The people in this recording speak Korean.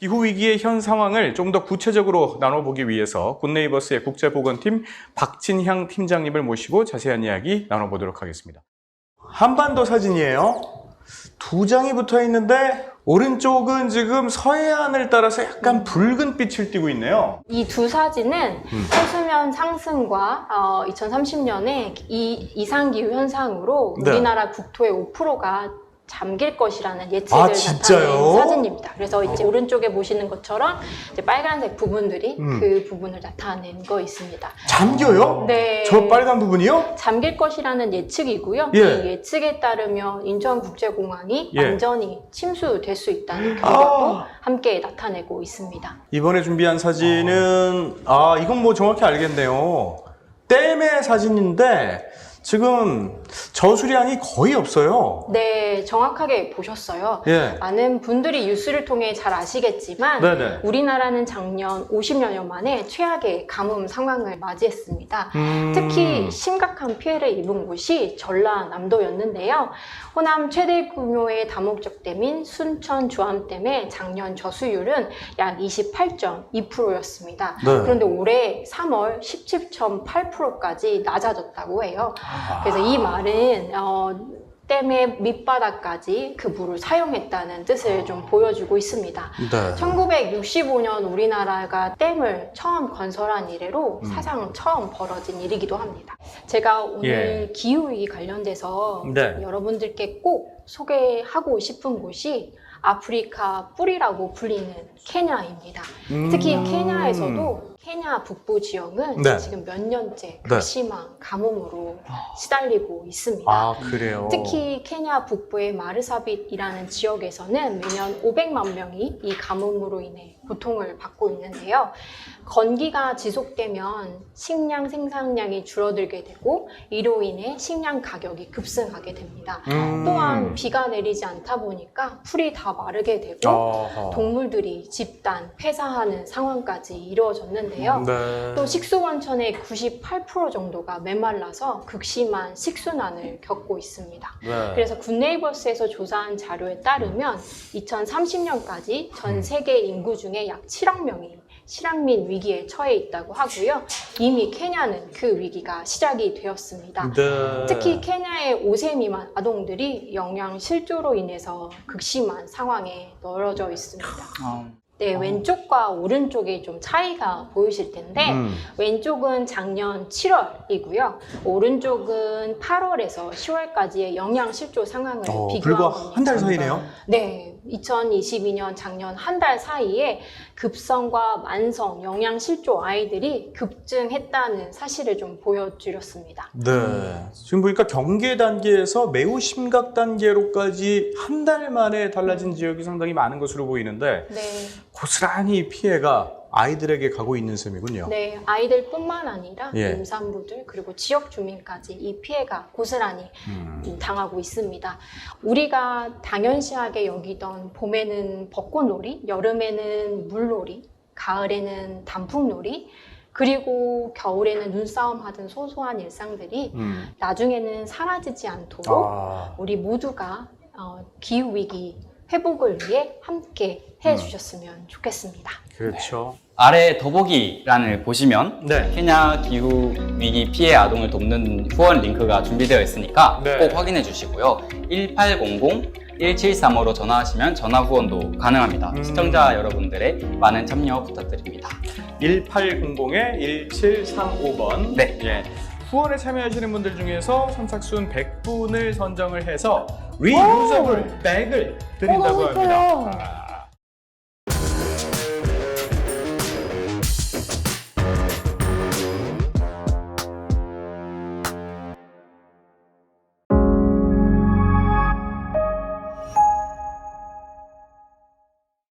기후 위기의 현 상황을 좀 더 구체적으로 나눠보기 위해서 굿네이버스의 국제보건팀 박진향 팀장님을 모시고 자세한 이야기 나눠보도록 하겠습니다. 한반도 사진이에요. 두 장이 붙어 있는데 오른쪽은 지금 서해안을 따라서 약간 붉은 빛을 띠고 있네요. 이 두 사진은 음. 해수면 상승과 어, 2030년에 이 이상기후 현상으로 네. 우리나라 국토의 5%가 잠길 것이라는 예측을 아, 진짜요? 나타낸 사진입니다. 그래서 이제 오른쪽에 보시는 것처럼 이제 빨간색 부분들이 음. 그 부분을 나타낸 거 있습니다. 잠겨요? 네. 저 빨간 부분이요? 잠길 것이라는 예측이고요. 예. 이 예측에 따르면 인천국제공항이 예. 완전히 침수될 수 있다는 경고도 아. 함께 나타내고 있습니다. 이번에 준비한 사진은 아 이건 뭐 정확히 알겠네요. 댐의 사진인데 지금 저수량이 거의 없어요. 네, 정확하게 보셨어요. 예. 많은 분들이 뉴스를 통해 잘 아시겠지만 네네. 우리나라는 작년 50여 년 만에 최악의 가뭄 상황을 맞이했습니다. 음. 특히 심각한 피해를 입은 곳이 전라남도였는데요. 호남 최대 규모의 다목적 댐인 순천 주암댐의 작년 저수율은 약 28.2%였습니다. 네. 그런데 올해 3월 17.8%까지 낮아졌다고 해요. 그래서 이 말은 어, 댐의 밑바닥까지 그 물을 사용했다는 뜻을 좀 보여주고 있습니다. 네. 1965년 우리나라가 댐을 처음 건설한 이래로 음. 사상 처음 벌어진 일이기도 합니다. 제가 오늘 기후위기 관련돼서 네. 여러분들께 꼭 소개하고 싶은 곳이 아프리카 뿌리라고 불리는 케냐입니다. 음. 특히 케냐에서도 케냐 북부 지역은 네. 지금 몇 년째 네. 극심한 가뭄으로 시달리고 있습니다. 아 그래요. 특히 케냐 북부의 마르사빗이라는 지역에서는 매년 500만 명이 이 가뭄으로 인해 고통을 받고 있는데요. 건기가 지속되면 식량 생산량이 줄어들게 되고 이로 인해 식량 가격이 급등하게 됩니다. 음. 또한 비가 내리지 않다 보니까 풀이 다 마르게 되고 어허. 동물들이 집단 폐사하는 상황까지 이루어졌는데요. 네. 또 식수원천의 98% 정도가 메말라서 극심한 식순환을 겪고 있습니다. 네. 그래서 굿네이버스에서 조사한 자료에 따르면 2030년까지 전 세계 인구 중에 약 7억 명이 실향민 위기에 처해 있다고 하고요. 이미 케냐는 그 위기가 시작이 되었습니다. 네. 특히 케냐의 5세 미만 아동들이 영양 실조로 인해서 극심한 상황에 떨어져 있습니다. 아. 네, 왼쪽과 오른쪽이 좀 차이가 보이실 텐데 음. 왼쪽은 작년 7월이고요. 오른쪽은 8월에서 10월까지의 영양 실조 상황을 어, 비교한 불과. 한 달 사이네요. 네, 2022년 작년 한 달 사이에 급성과 만성 영양 실조 아이들이 급증했다는 사실을 좀 보여드렸습니다. 네. 지금 보니까 경계 단계에서 매우 심각 단계로까지 한 달 만에 달라진 지역이 상당히 많은 것으로 보이는데 네, 고스란히 피해가 아이들에게 가고 있는 셈이군요. 네, 아이들뿐만 아니라 예. 임산부들 그리고 지역 주민까지 이 피해가 고스란히 음. 당하고 있습니다. 우리가 당연시하게 여기던 봄에는 벚꽃놀이, 여름에는 물놀이, 가을에는 단풍놀이, 그리고 겨울에는 눈싸움 하던 소소한 일상들이 음. 나중에는 사라지지 않도록 아. 우리 모두가 어, 기후 위기 회복을 위해 함께 음. 해주셨으면 좋겠습니다. 그렇죠. 아래 더보기란을 보시면 네. 케냐 기후 위기 피해 아동을 돕는 후원 링크가 준비되어 있으니까 네. 꼭 확인해 주시고요. 1800 1735로 전화하시면 전화 후원도 가능합니다. 음. 시청자 여러분들의 많은 참여 부탁드립니다. 1800에 1735번. 네. 예. 후원에 참여하시는 분들 중에서 선착순 100분을 선정을 해서 리유저블 백을 드린다고 어, 합니다. 아,